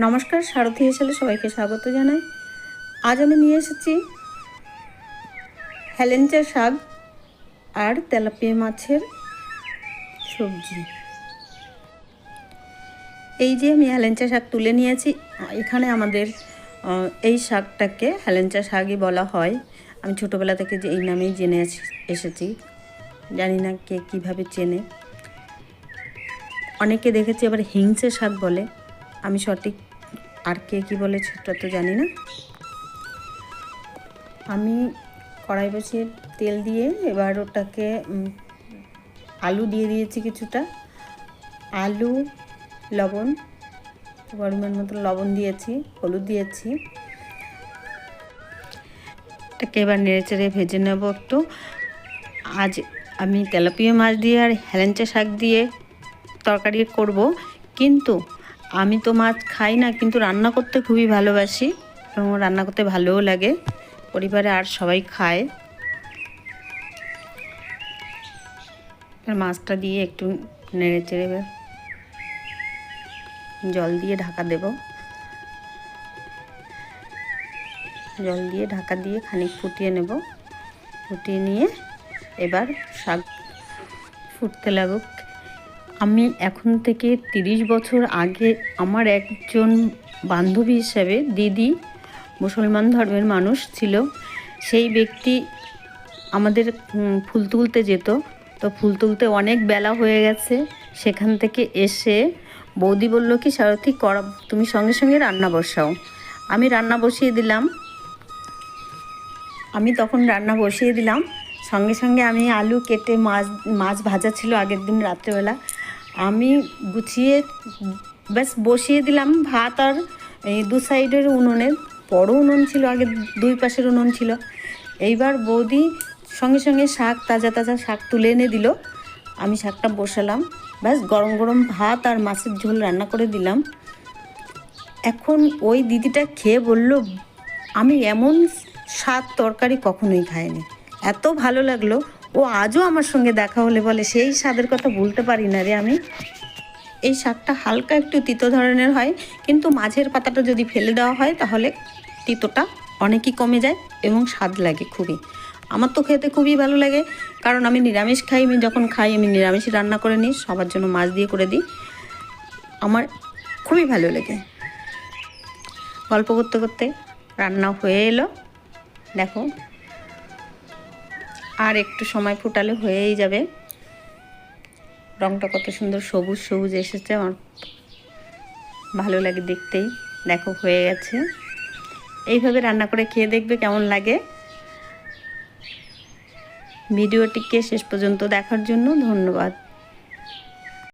নমস্কার, সারথি হেসেলে সবাইকে স্বাগত জানাই। আজ আমি নিয়ে এসেছি হেলেঞ্চা শাক আর তেলাপিয়া মাছের সবজি। এই যে আমি হেলেঞ্চা শাক তুলে নিয়েছি, এখানে আমাদের এই শাকটাকে হেলেঞ্চা শাকই বলা হয়। আমি ছোটোবেলা থেকে যে এই নামেই জেনে এস- এসেছি। জানি না কে কীভাবে চেনে। অনেকে দেখেছি আবার হিংসে শাক বলে। আমি সঠিক আর কে কী বলে সেটা তো জানি না। আমি কড়াই বসিয়ে তেল দিয়ে এবার ওটাকে আলু দিয়ে দিয়েছি কিছুটা। আলু, লবণ, পরিমাণ মতো লবণ দিয়েছি, হলুদ দিয়েছি। এটাকে এবার নেড়ে চেড়ে ভেজে নেব একটু। আজ আমি তেলাপিয়া মাছ দিয়ে আর হেলেঞ্চা শাক দিয়ে তরকারি করব, কিন্তু আমি তো মাছ খাই না, কিন্তু রান্না করতে খুবই ভালোবাসি এবং রান্না করতে ভালোও লাগে। পরিবারে আর সবাই খায়। মাছটা দিয়ে একটু নেড়ে চেড়ে জল দিয়ে ঢাকা দেব। জল দিয়ে ঢাকা দিয়ে খানিক ফুটিয়ে নেব। ফুটিয়ে নিয়ে এবার শাক ফুটতে লাগুক। আমি এখন থেকে তিরিশ বছর আগে আমার একজন বান্ধবী হিসাবে দিদি মুসলমান ধর্মের মানুষ ছিল। সেই ব্যক্তি আমাদের ফুল তুলতে যেত। তো ফুল তুলতে অনেক বেলা হয়ে গেছে। সেখান থেকে এসে বৌদি বলল, কি সারথি, করা, তুমি সঙ্গে সঙ্গে রান্না বসাও। আমি রান্না বসিয়ে দিলাম। আমি তখন রান্না বসিয়ে দিলাম। সঙ্গে সঙ্গে আমি আলু কেটে মাছ মাছ ভাজা ছিল আগের দিন রাত্রেবেলা। আমি গুছিয়ে, ব্যাস বসিয়ে দিলাম ভাত আর এই দু সাইডের উনুনের বড় উনুন ছিল, আগে দুই পাশের উনুন ছিল। এইবার বৌদি সঙ্গে সঙ্গে শাক, তাজা তাজা শাক তুলে এনে দিল। আমি শাকটা বসালাম। ব্যাস গরম গরম ভাত আর মাছের ঝোল রান্না করে দিলাম। এখন ওই দিদিটা খেয়ে বলল, আমি এমন স্বাদ তরকারি কখনোই খাইনি। এত ভালো লাগল ও আজও আমার সঙ্গে দেখা হলে বলে, সেই স্বাদের কথা ভুলতে পারি না রে আমি। এই শাকটা হালকা একটু তিতো ধরনের হয়, কিন্তু মাঝের পাতাটা যদি ফেলে দেওয়া হয় তাহলে তিতোটা অনেকই কমে যায় এবং স্বাদ লাগে খুবই। আমার তো খেতে খুবই ভালো লাগে, কারণ আমি নিরামিষ খাই, আমি যখন খাই আমি নিরামিষই রান্না করে নিই, সবার জন্য মাছ দিয়ে করে দিই। আমার খুবই ভালো লাগে। গল্প করতে করতে রান্না হয়ে এলো। দেখো আর একটু সময় ফুটালে হয়েই যাবে। রংটা কত সুন্দর সবুজ সবুজ এসেছে। আমার ভালো লাগে দেখতেই। দেখো, হয়ে গেছে। এইভাবে রান্না করে খেয়ে দেখবে কেমন লাগে। ভিডিওটিকে শেষ পর্যন্ত দেখার জন্য ধন্যবাদ।